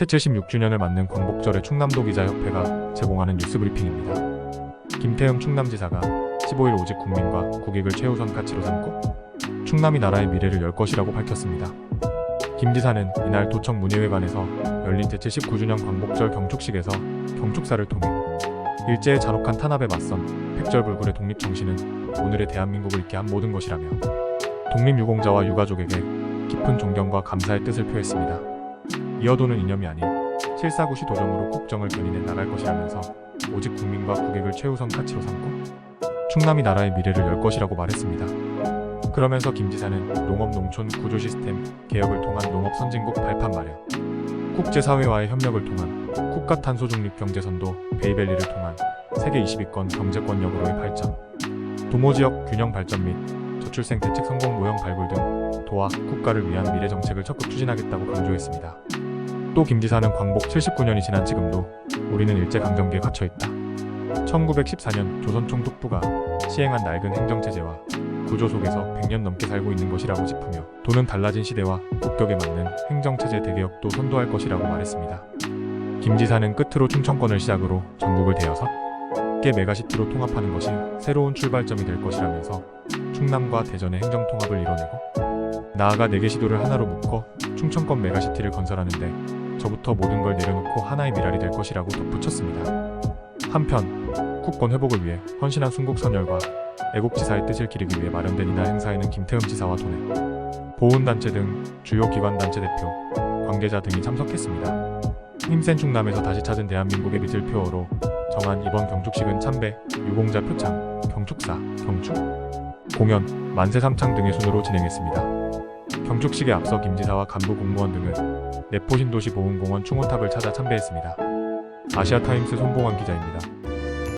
제76주년을 맞는 광복절에 충남도 기자협회가 제공하는 뉴스 브리핑입니다. 김태흠 충남지사가 15일 오직 국민과 국익을 최우선 가치로 삼고 충남이 나라의 미래를 열 것이라고 밝혔습니다. 김 지사는 이날 도청 문예회관에서 열린 제79주년 광복절 경축식에서 경축사를 통해 일제의 잔혹한 탄압에 맞선 백절불굴의 독립정신은 오늘의 대한민국을 있게 한 모든 것이라며 독립유공자와 유가족에게 깊은 존경과 감사의 뜻을 표했습니다. 이어도는 이념이 아닌 실사구시 도정으로 국정을 견인해 나갈 것이라면서 오직 국민과 국익을 최우선 가치로 삼고 충남이 나라의 미래를 열 것이라고 말했습니다. 그러면서 김 지사는 농업 농촌 구조 시스템 개혁을 통한 농업 선진국 발판 마련, 국제사회와의 협력을 통한 국가 탄소 중립 경제 선도 베이벨리를 통한 세계 20위권 경제권력으로의 발전, 도모 지역 균형 발전 및 저출생 대책 성공 모형 발굴 등 도와 국가를 위한 미래 정책을 적극 추진하겠다고 강조했습니다. 또 김 지사는 광복 79년이 지난 지금도 우리는 일제 강점기에 갇혀 있다. 1914년 조선 총독부가 시행한 낡은 행정체제와 구조 속에서 100년 넘게 살고 있는 것이라고 짚으며 도는 달라진 시대와 국격에 맞는 행정체제 대개혁도 선도할 것이라고 말했습니다. 김 지사는 끝으로 충청권을 시작으로 전국을 대여섯 개 메가시티로 통합하는 것이 새로운 출발점이 될 것이라면서 충남과 대전의 행정 통합을 이뤄내고 나아가 네개 시도를 하나로 묶어 충청권 메가시티를 건설하는데 저부터 모든 걸 내려놓고 하나의 미랄이 될 것이라고 덧붙였습니다. 한편 국권 회복을 위해 헌신한 순국 선열과 애국지사의 뜻을 기리기 위해 마련된 이날 행사에는 김태흠 지사와 도내 보훈단체 등 주요 기관단체 대표, 관계자 등이 참석했습니다. 힘센 충남에서 다시 찾은 대한민국의 빛을 표어로 정한 이번 경축식은 참배, 유공자 표창, 경축사, 경축, 공연, 만세 삼창 등의 순으로 진행했습니다. 경축식에 앞서 김 지사와 간부 공무원 등은 내포 신도시 보훈공원 충호탑을 찾아 참배했습니다. 아시아타임스 손봉환 기자입니다.